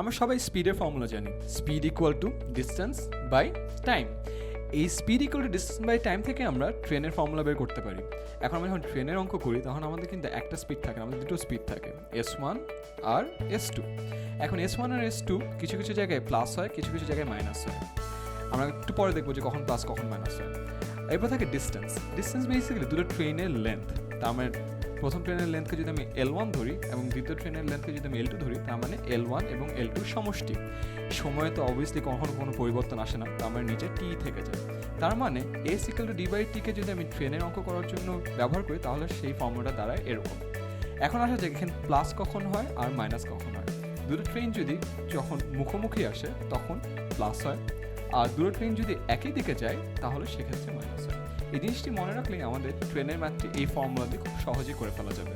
আমরা সবাই স্পিডের ফর্মুলা জানি। Speed equal to distance by time এই speed equal to distance by time থেকে আমরা ট্রেনের ফর্মুলা বের করতে পারি। এখন আমরা যখন ট্রেনের অঙ্ক করি, তখন আমাদের কিন্তু একটা স্পিড থাকে, আমাদের দুটো স্পিড থাকে। এস ওয়ান আর এস টু এখন এস ওয়ান আর এস টু কিছু কিছু জায়গায় প্লাস হয়, কিছু কিছু জায়গায় মাইনাস হয়। আমরা একটু পরে দেখব যে কখন প্লাস কখন মাইনাস হয়। এরপর থাকে ডিস্টেন্স ডিস্টেন্স বেসিক্যালি দুটো ট্রেনের লেন্থ তার মানে প্রথম ট্রেনের লেন্থকে যদি আমি এল ওয়ান ধরি এবং দ্বিতীয় ট্রেনের লেন্থকে যদি আমি এল টু ধরি, তার মানে এল ওয়ান এবং এল টুর সমষ্টি। সময়ে তো অবভিয়াসলি কখনো কোনো পরিবর্তন আসে না, তার মানে নিচে টি থেকে যায়। তার মানে S equal to D by টিকে যদি আমি ট্রেনের অঙ্ক করার জন্য ব্যবহার করি, তাহলে সেই ফর্মুলাটা দাঁড়ায় এরকম। এখন আসা যায় এখানে প্লাস কখন হয় আর মাইনাস কখন হয়। দুটো ট্রেন যদি যখন মুখোমুখি আসে, তখন প্লাস হয়। আর দুটো ট্রেন যদি একই দিকে যায়, তাহলে সেক্ষেত্রে মাইনাস হয়। এই জিনিসটি মনে রাখলে আমাদের ট্রেনের ম্যাথটি এই ফর্মুলা দিয়ে খুব সহজেই করে ফেলা যাবে।